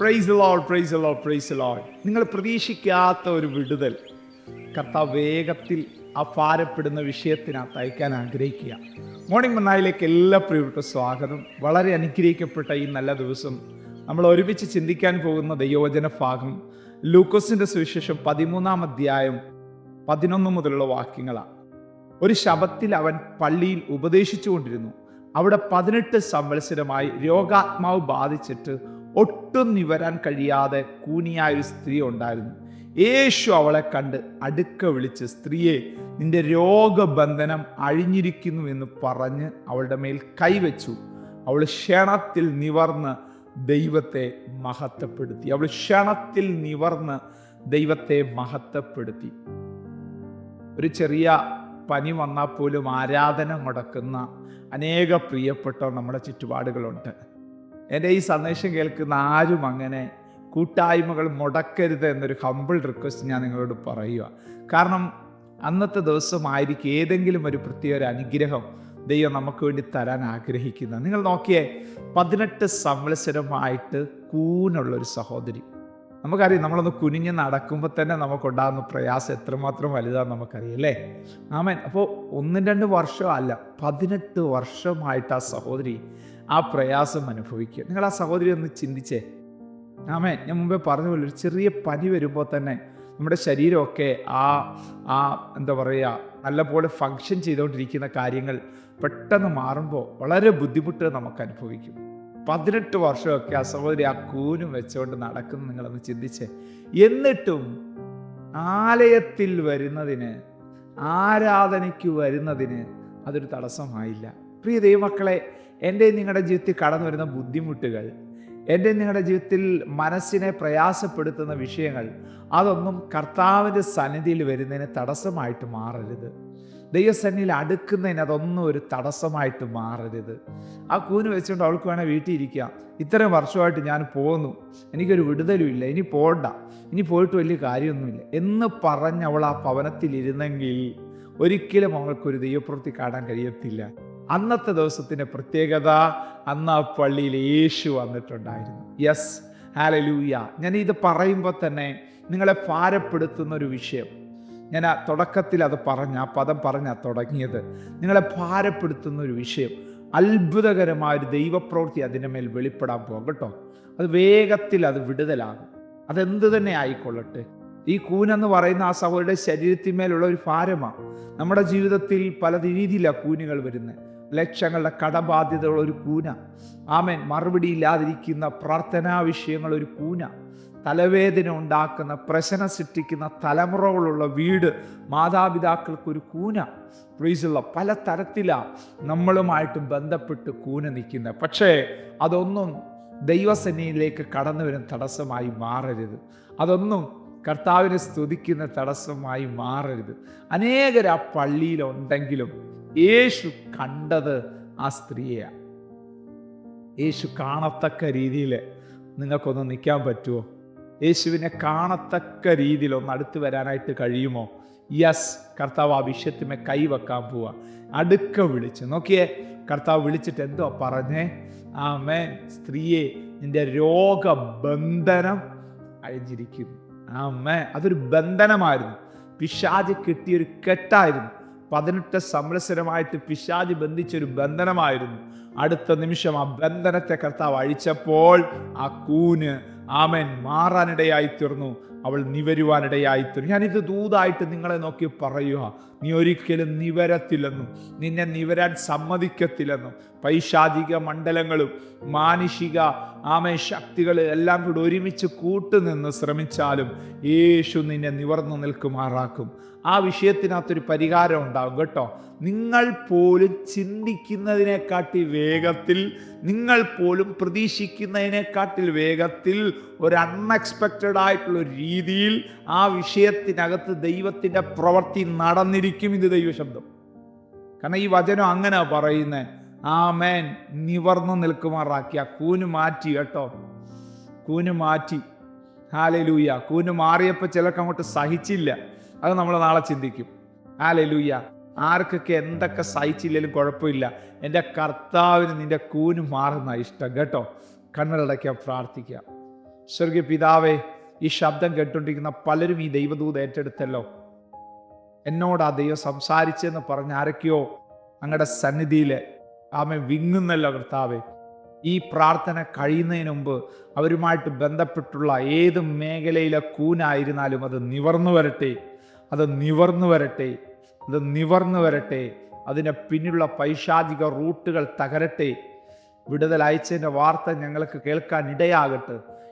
Price lol price lol price lol നിങ്ങൾ പ്രതീക്ഷിക്കാത്ത ഒരു വിടുതൽ കർത്താവ് വേഗത്തിൽ ആ ഭാരപ്പെടുന്ന വിഷയത്തിനകത്ത് അയക്കാൻ ആഗ്രഹിക്കുക. മോർണിംഗ് മന്നായിലേക്ക് എല്ലാ പ്രിയപ്പെട്ട സ്വാഗതം. വളരെ അനുഗ്രഹിക്കപ്പെട്ട ഈ നല്ല ദിവസം. നമ്മൾ ഒരുമിച്ച് ചിന്തിക്കാൻ പോകുന്ന ദൈവവചന ഭാഗം ലൂക്കോസിന്റെ സുവിശേഷം പതിമൂന്നാം അധ്യായം പതിനൊന്ന് മുതലുള്ള വാക്യങ്ങളാണ്. ഒരു ശബത്തിൽ അവൻ പള്ളിയിൽ ഉപദേശിച്ചു കൊണ്ടിരുന്നു അവിടെ പതിനെട്ട് സംവത്സരമായി രോഗാത്മാവ് ബാധിച്ചിട്ട് ഒട്ടും നിവരാൻ കഴിയാതെ കൂനിയായ ഒരു സ്ത്രീ ഉണ്ടായിരുന്നു. യേശു അവളെ കണ്ട് അടുക്ക വിളിച്ച് സ്ത്രീയെ നിന്റെ രോഗബന്ധനം അഴിഞ്ഞിരിക്കുന്നു എന്ന് പറഞ്ഞ് അവളുടെ മേൽ കൈവച്ചു. അവൾ ക്ഷണത്തിൽ നിവർന്ന് ദൈവത്തെ മഹത്വപ്പെടുത്തി. അവൾ ക്ഷണത്തിൽ നിവർന്ന് ദൈവത്തെ മഹത്വപ്പെടുത്തി. ഒരു ചെറിയ പനി വന്നാൽ പോലും ആരാധന മുടക്കുന്ന അനേക പ്രിയപ്പെട്ടവർ നമ്മുടെ ചുറ്റുപാടുകളുണ്ട്. എന്റെ ഈ സന്ദേശം കേൾക്കുന്ന ആരും അങ്ങനെ കൂട്ടായ്മകൾ മുടക്കരുത് എന്നൊരു ഹമ്പിൾ റിക്വസ്റ്റ് ഞാൻ നിങ്ങളോട് പറയുക കാരണം അന്നത്തെ ദിവസമായിരിക്കും ഏതെങ്കിലും ഒരു പ്രത്യേക ഒരു അനുഗ്രഹം ദൈവം നമുക്ക് വേണ്ടി തരാൻ ആഗ്രഹിക്കുന്ന നിങ്ങൾ നോക്കിയേ പതിനെട്ട് സംവത്സരമായിട്ട് കൂനുള്ളൊരു സഹോദരി. നമുക്കറിയാം നമ്മളൊന്ന് കുനിഞ്ഞ് നടക്കുമ്പോൾ തന്നെ നമുക്കുണ്ടാകുന്ന പ്രയാസം എത്രമാത്രം വലുതാണ് നമുക്കറിയാം അല്ലേ? ആമൻ. അപ്പോൾ ഒന്നും രണ്ട് വർഷം അല്ല പതിനെട്ട് വർഷമായിട്ട് ആ സഹോദരി ആ പ്രയാസം അനുഭവിക്കുക. നിങ്ങൾ ആ സഹോദരി ഒന്ന് ചിന്തിച്ചേ. ആമൻ. ഞാൻ മുമ്പേ പറഞ്ഞ പോലെ ഒരു ചെറിയ പനി വരുമ്പോൾ തന്നെ നമ്മുടെ ശരീരമൊക്കെ ആ ആ എന്താ പറയുക നല്ലപോലെ ഫങ്ഷൻ ചെയ്തുകൊണ്ടിരിക്കുന്ന കാര്യങ്ങൾ പെട്ടെന്ന് മാറുമ്പോൾ വളരെ ബുദ്ധിമുട്ട് നമുക്ക് അനുഭവിക്കും. പതിനെട്ട് വർഷമൊക്കെ ആ സഹോദരി ആ കൂനും വെച്ചുകൊണ്ട് നടക്കുന്നു നിങ്ങളൊന്ന് ചിന്തിച്ചേ. എന്നിട്ടും ആലയത്തിൽ വരുന്നതിന് ആരാധനയ്ക്ക് വരുന്നതിന് അതൊരു തടസ്സമായില്ല. പ്രിയ ദൈവമക്കളെ എന്റെ നിങ്ങളുടെ ജീവിതത്തിൽ കടന്നു വരുന്ന ബുദ്ധിമുട്ടുകൾ എന്റെ നിങ്ങളുടെ ജീവിതത്തിൽ മനസ്സിനെ പ്രയാസപ്പെടുത്തുന്ന വിഷയങ്ങൾ അതൊന്നും കർത്താവിന്റെ സന്നിധിയിൽ വരുന്നതിന് തടസ്സമായിട്ട് മാറരുത്. ദൈവസന്നിധിയിൽ അടുക്കുന്നതിന് അതൊന്നും ഒരു തടസ്സമായിട്ട് മാറരുത്. ആ കൂന് വെച്ചുകൊണ്ട് അവൾക്ക് വേണേൽ വീട്ടിൽ ഇരിക്കുക ഇത്രയും വർഷമായിട്ട് ഞാൻ പോന്നു. എനിക്കൊരു വിടുതലും ഇല്ല. ഇനി പോണ്ട. ഇനി പോയിട്ട് വലിയ കാര്യമൊന്നുമില്ല. എന്ന് പറഞ്ഞ് അവൾ ആ പവനത്തിലിരുന്നെങ്കിൽ ഒരിക്കലും അവൾക്കൊരു ദൈവപ്രവൃത്തി കാണാൻ കഴിയത്തില്ല. അന്നത്തെ ദിവസത്തിന്റെ പ്രത്യേകത അന്ന് ആ പള്ളിയിൽ യേശു വന്നിട്ടുണ്ടായിരുന്നു. യെസ് ഹാലലൂയ ഞാൻ ഇത് പറയുമ്പോൾ തന്നെ നിങ്ങളെ ഭാരപ്പെടുത്തുന്ന ഒരു വിഷയം. ഞാൻ ആ തുടക്കത്തിൽ അത് പറഞ്ഞ ആ പദം പറഞ്ഞ തുടങ്ങിയത്. നിങ്ങളെ ഭാരപ്പെടുത്തുന്ന ഒരു വിഷയം. അത്ഭുതകരമായ ഒരു ദൈവപ്രവൃത്തി അതിന്റെ മേൽ വെളിപ്പെടാൻ പോകും കേട്ടോ. അത് വേഗത്തിൽ അത് വിടുതലാകും. അതെന്ത് തന്നെ ആയിക്കൊള്ളട്ടെ. ഈ കൂനെന്ന് പറയുന്ന ആ സഹോദരുടെ ശരീരത്തിന്മേലുള്ള ഒരു ഭാരമാണ് നമ്മുടെ ജീവിതത്തിൽ പല രീതിയിലാണ് കൂനുകൾ വരുന്നത്. ലക്ഷങ്ങളുടെ കടബാധ്യതയുള്ള ഒരു കൂന. ആമേൻ. മറുപടി ഇല്ലാതിരിക്കുന്ന പ്രാർത്ഥനാ വിഷയങ്ങൾ ഒരു കൂന. തലവേദന ഉണ്ടാക്കുന്ന പ്രശ്നം സൃഷ്ടിക്കുന്ന തലമുറകളുള്ള വീട് മാതാപിതാക്കൾക്കൊരു കൂന. പ്രീസുള്ള പല തരത്തിലാണ് നമ്മളുമായിട്ട് ബന്ധപ്പെട്ട് കൂന നിൽക്കുന്നത് പക്ഷേ അതൊന്നും ദൈവസന്നിയിലേക്ക് കടന്നു വരുന്ന തടസ്സമായി മാറരുത്. അതൊന്നും കർത്താവിനെ സ്തുതിക്കുന്ന തടസ്സമായി മാറരുത്. അനേകർ ആ പള്ളിയിലുണ്ടെങ്കിലും യേശു കണ്ടത് ആ സ്ത്രീയെയാണ് യേശു കാണത്തക്ക രീതിയിൽ നിങ്ങൾക്കൊന്ന് നിൽക്കാൻ പറ്റുമോ യേശുവിനെ കാണത്തക്ക രീതിയിൽ ഒന്ന് അടുത്ത് വരാനായിട്ട് കഴിയുമോ? യെസ് കർത്താവ് ആ വിഷയത്തിമേ കൈവെക്കാൻ പോവാ. അടുക്ക വിളിച്ച്. നോക്കിയേ കർത്താവ് വിളിച്ചിട്ട് എന്തോ പറഞ്ഞേ? ആ മേൻ സ്ത്രീയെ നിന്റെ രോഗബന്ധനം അഴിഞ്ഞിരിക്കുന്നു. ആ മേ അതൊരു ബന്ധനമായിരുന്നു. പിശാജ് കിട്ടിയൊരു കെട്ടായിരുന്നു. പതിനെട്ട് സംരസരമായിട്ട് പിശാജ് ബന്ധിച്ചൊരു ബന്ധനമായിരുന്നു. അടുത്ത നിമിഷം ആ ബന്ധനത്തെ കർത്താവ് അഴിച്ചപ്പോൾ ആ കൂന് ആമൻ. മാറാനിടയായി തീർന്നു അവൾ നിവരുവാനിടയായിത്തീരും. ഞാനിത് ദൂതായിട്ട് നിങ്ങളെ നോക്കി പറയുക നീ ഒരിക്കലും നിവരത്തില്ലെന്നും നിന്നെ നിവരാൻ സമ്മതിക്കത്തില്ലെന്നും പൈശാചിക മണ്ഡലങ്ങളും മാനുഷിക ആമേ ശക്തികൾ എല്ലാം കൂടി ഒരുമിച്ച് കൂട്ടുനിന്ന് ശ്രമിച്ചാലും യേശു നിന്നെ നിവർന്നു നിൽക്കുമാറാക്കും. ആ വിഷയത്തിനകത്തൊരു പരിഹാരം ഉണ്ടാകും കേട്ടോ. നിങ്ങൾ പോലും ചിന്തിക്കുന്നതിനെക്കാട്ടി വേഗത്തിൽ നിങ്ങൾ പോലും പ്രതീക്ഷിക്കുന്നതിനെക്കാട്ടിൽ വേഗത്തിൽ ഒരു അൺഎക്സ്പെക്റ്റഡ് ആയിട്ടുള്ള ഒരു രീതിയിൽ ആ വിഷയത്തിനകത്ത് ദൈവത്തിന്റെ പ്രവൃത്തി നടന്നിരിക്കും ഇത് ദൈവശബ്ദം. കാരണം ഈ വചനം അങ്ങനെ പറയുന്നത് ആമേൻ. നിവർന്നു നിൽക്കുമാറാക്കി. ആ കൂന് മാറ്റി കേട്ടോ. കൂന് മാറ്റി. ഹാലലൂയ. കൂന് മാറിയപ്പോൾ ചിലർക്ക് അങ്ങോട്ട് സഹിച്ചില്ല. അത് നമ്മൾ നാളെ ചിന്തിക്കും. ഹാലലൂയ. ആർക്കൊക്കെ എന്തൊക്കെ സഹിച്ചില്ലെങ്കിലും കുഴപ്പമില്ല. എന്റെ കർത്താവിന് നിന്റെ കൂന് മാറുന്ന ഇഷ്ടം. കേട്ടോ. കണ്ണടയ്ക്കാൻ പ്രാർത്ഥിക്കാം സ്വർഗീയ പിതാവേ ഈ ശബ്ദം കേട്ടുകൊണ്ടിരിക്കുന്ന പലരും ഈ ദൈവദൂത് ഏറ്റെടുത്തല്ലോ. എന്നോട് ആ ദൈവം സംസാരിച്ചെന്ന് പറഞ്ഞ ആരൊക്കെയോ അങ്ങയുടെ സന്നിധിയിൽ ആമെ വിങ്ങുന്നല്ലോ കർത്താവെ. ഈ പ്രാർത്ഥന കഴിയുന്നതിന് മുമ്പ് അവരുമായിട്ട് ബന്ധപ്പെട്ടുള്ള ഏത് മേഖലയിലെ കൂനായിരുന്നാലും അത് നിവർന്നു വരട്ടെ. അത് നിവർന്നു വരട്ടെ. അത് നിവർന്നു വരട്ടെ. അതിന് പിന്നിലുള്ള പൈശാചിക റൂട്ടുകൾ തകരട്ടെ. വിടുതൽ അയച്ചതിന്റെ വാർത്ത ഞങ്ങൾക്ക് കേൾക്കാൻ ഇടയാകട്ടെ.